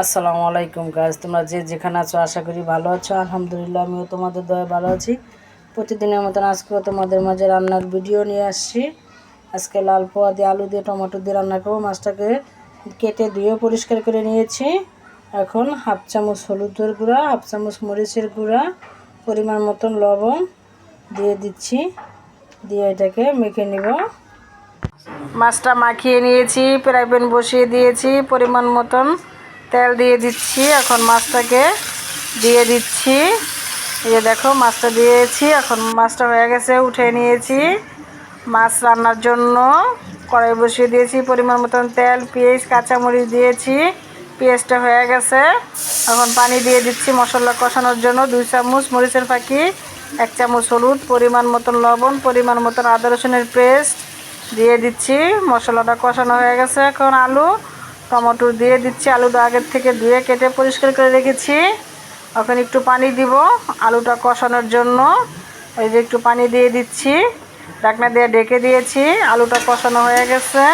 আসসালামু আলাইকুম গাছ তোমরা যে যেখানে আছো, আশা করি ভালো আছো। আলহামদুলিল্লাহ, আমিও তোমাদের দয়া ভালো আছি। প্রতিদিনের মতন আজকেও তোমাদের মাঝে রান্নার ভিডিও নিয়ে আসছি। আজকে লাল পোয়া দিয়ে আলু দিয়ে, টমেটো দিয়ে রান্না করব। মাছটাকে কেটে ধুয়ে পরিষ্কার করে নিয়েছি। এখন হাফ চামচ হলুদের গুঁড়া, হাফ চামচ মরিচের গুঁড়া, পরিমাণ মতন লবণ দিয়ে দিচ্ছি। দিয়ে এটাকে মেখে নিব। মাছটা মাখিয়ে নিয়েছি, ফ্রাই প্যান বসিয়ে দিয়েছি, পরিমাণ মতন। তেল দিয়ে দিচ্ছি, এখন মাছটাকে দিয়ে দিচ্ছি। এই দেখো, মাছটা দিয়েছি, এখন মাছটা হয়ে গেছে, উঠে নিয়েছি। মাছ রান্নার জন্য কড়াই বসিয়ে দিয়েছি, পরিমাণ মতন তেল, পেঁয়াজ, কাঁচামরিচ দিয়েছি, পেঁয়াজটা হয়ে গেছে। এখন পানি দিয়ে দিচ্ছি মশলা কষানোর জন্য, দুই চামচ মরিচের ফাঁকি, এক চামচ হলুদ, পরিমাণ মতন লবণ, পরিমাণ মতন আদা রসুনের পেস্ট দিয়ে দিচ্ছি। মশলাটা কষানো হয়ে গেছে এখন আলু। টমেটো দিয়ে দিচ্ছি আলুটা আগের থেকে ধুয়ে কেটে পরিষ্কার করে রেখেছি। এখন একটু পানি দিব আলুটা কষানোর জন্য। ওই যে একটু পানি দিয়ে দিচ্ছি। ঢাকনা দিয়ে ডেকে দিয়েছি, আলুটা কষানো হয়ে গেছে।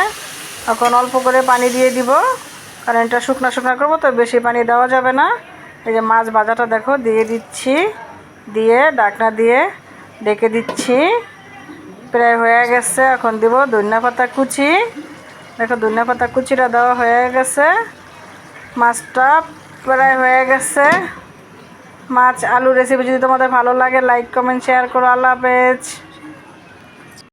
এখন অল্প করে পানি দিয়ে দিব। কারণ এটা শুকনো শুকনো করব, তো বেশি পানি দেওয়া যাবে না। এই যে মাছ ভাজাটা দেখো, দিয়ে দিচ্ছি। দিয়ে ডাকনা দিয়ে ডেকে দিচ্ছি। প্রায় হয়ে গেছে, এখন দিব ধনিয়া পাতা কুচি। দেখো ধনিয়া পাতা কুচিটা দেওয়া হয়ে গেছে। মাছটা প্রায় হয়ে গেছে। মাছ আলু রেসিপি যদি তোমাদের ভালো লাগে লাইক কমেন্ট শেয়ার করো। আল্লাহ হাফেজ।